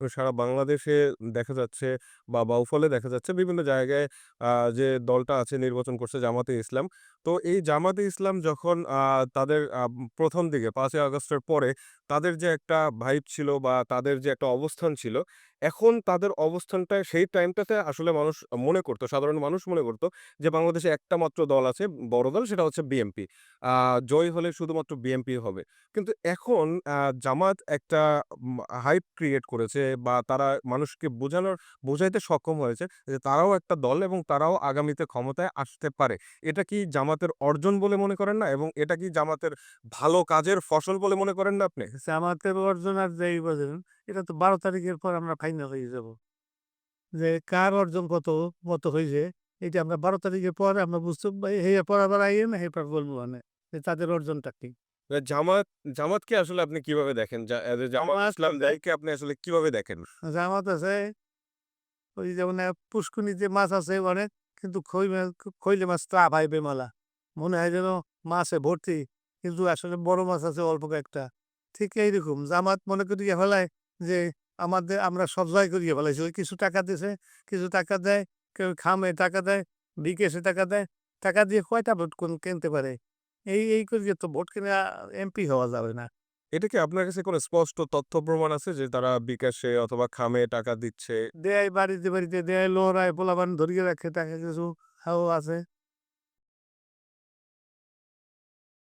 সারা বাংলাদেশে দেখা যাচ্ছে বা বাউফলে দেখা যাচ্ছে বিভিন্ন জায়গায় আহ, যে দলটা আছে নির্বাচন করছে জামাতে ইসলাম। তো এই জামাতে ইসলাম যখন আহ, তাদের আহ প্রথম দিকে পাঁচই আগস্টের পরে তাদের যে একটা ভাইব ছিল বা তাদের যে একটা অবস্থান ছিল, এখন তাদের অবস্থানটা সেই টাইমটাতে আসলে মানুষ মনে করত, সাধারণ মানুষ মনে করত যে বাংলাদেশে একটা মাত্র দল আছে, বড় দল সেটা হচ্ছে বিএমপি জয়ী হলে শুধুমাত্র বিএনপি হবে। কিন্তু এখন জামাত একটা হাইপ ক্রিয়েট করেছে বা তারা মানুষকে বোঝানোর বোঝাইতে সক্ষম হয়েছে যে তারাও একটা দল এবং তারাও আগামীতে ক্ষমতায় আসতে পারে। এটা কি জামাতের অর্জন বলে মনে করেন না? এবং এটা কি জামাতের ভালো কাজের ফসল বলে মনে করেন না আপনি? জামাতের অর্জন আর যেই বলেন, এটা তো ১২ তারিখের পর আমরা ফাইনাল হয়ে যাব। যে কার অর্জন কত, কত হয়েছে এটা আমরা ১২ তারিখের পর আমরা বুঝতে পা এরপর আবার আইয়েন, এরপর বলব মানে যে তাদের অর্জনটা কি। জামাত জামাতকে আসলে আপনি কীভাবে দেখেন? জামাত ইসলাম দলকে আপনি আসলে কীভাবে দেখেন? জামাত আছে, ওই যেমন আ পুষ্কুনিতে মাছ আছে অনেক, কিন্তু খই খইলে মাছ তা পাইবে মেলা। মনে হয় যেন মাছে ভর্তি, কিন্তু আসলে বড় মাছ আছে অল্প কয়েকটা। ঠিক এইরকম জামাত মনে করিয়া ফেলায় যে আমাদের আমরা সব জয় করিয়া ফেলাইছি। ওই কিছু টাকা দিছে, কিছু টাকা দেয়, কেউ খামে টাকা দেয়, বিকাশে টাকা দেয়। টাকা দিয়ে কয়টা ভোট কোন কিনতে পারে? এই, এই করিয়া তো ভোট কিনা এমপি হওয়া যাবে না। এটা কি আপনার কাছে কোনো স্পষ্ট তথ্য প্রমাণ আছে যে তারা বিকাশে অথবা খামে টাকা দিচ্ছে? দেয় বাড়িতে, বাড়িতে দেয়, লহরায় পোলাপান ধরিয়ে রাখে টাকা কিছু হাও আছে।